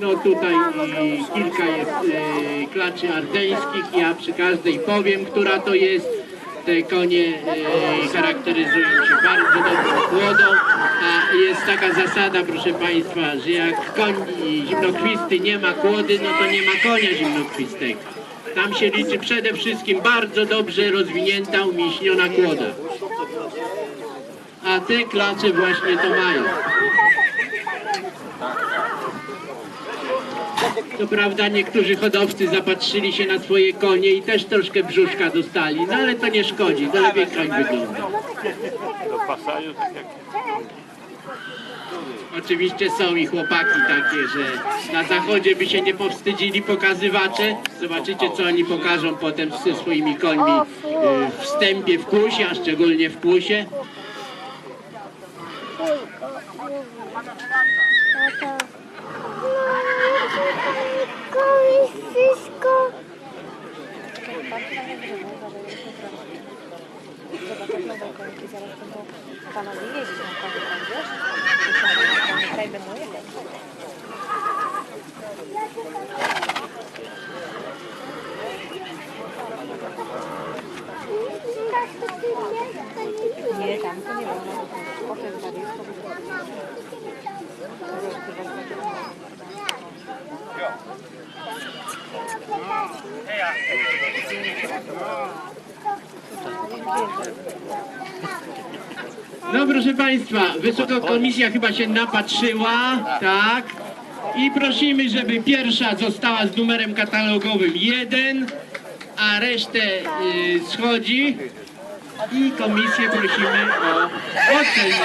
No tutaj kilka jest y, klaczy ardeńskich. Ja przy każdej powiem, która to jest. Te konie y, charakteryzują się bardzo dobrą kłodą, a jest taka zasada, proszę Państwa, że jak koń zimnokwisty nie ma kłody, no to nie ma konia zimnokwistego. Tam się liczy przede wszystkim bardzo dobrze rozwinięta, umięśniona kłoda. A te klacze właśnie to mają. Co prawda niektórzy hodowcy zapatrzyli się na swoje konie i też troszkę brzuszka dostali, no ale to nie szkodzi, to lepiej koń wygląda. Tak Oczywiście są i chłopaki takie, że na zachodzie by się nie powstydzili pokazywacze. Zobaczycie co oni pokażą potem ze swoimi końmi y, w wstępie w kłusie, a szczególnie w kłusie. bom quando quiser, ela cantou panadinha, eles não comem com Deus. Então, ela me trai bem noia, né? Yeah. No proszę Państwa, Wysoka Komisja chyba się napatrzyła, tak? I prosimy, żeby pierwsza została z numerem katalogowym 1, a resztę y, schodzi. I komisję prosimy o ocenę.